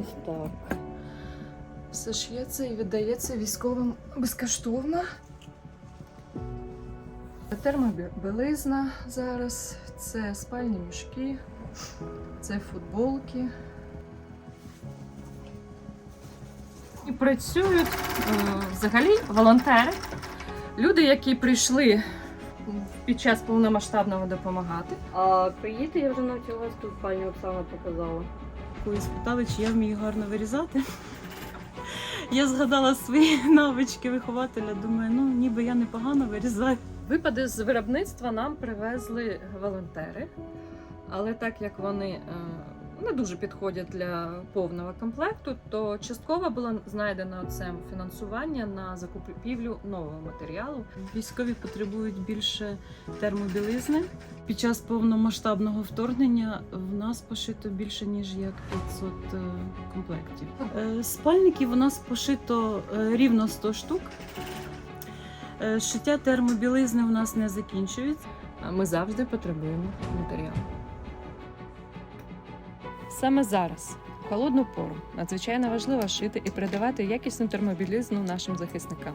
Ось так. Все шиється і віддається військовим безкоштовно. Термобілизна зараз, це спальні мішки, це футболки. І працюють е, взагалі волонтери, люди, які прийшли під час повномасштабного допомагати. А приїдете, я вже навчилась тут, пані Оксана показала. Коли спитали, чи я вмію гарно вирізати. Я згадала свої навички вихователя. Думаю, ну ніби я непогано вирізаю. Випади з виробництва нам привезли волонтери, але так як вони е, не дуже підходять для повного комплекту, то частково було знайдено це фінансування на закупівлю нового матеріалу. Військові потребують більше термобілизни. Під час повномасштабного вторгнення в нас пошито більше ніж як 500 е, комплектів. Е, Спальників у нас пошито е, рівно 100 штук. Шиття термобілизни у нас не закінчується. А Ми завжди потребуємо матеріалу. Саме зараз, в холодну пору, надзвичайно важливо шити і передавати якісну термобілізну нашим захисникам.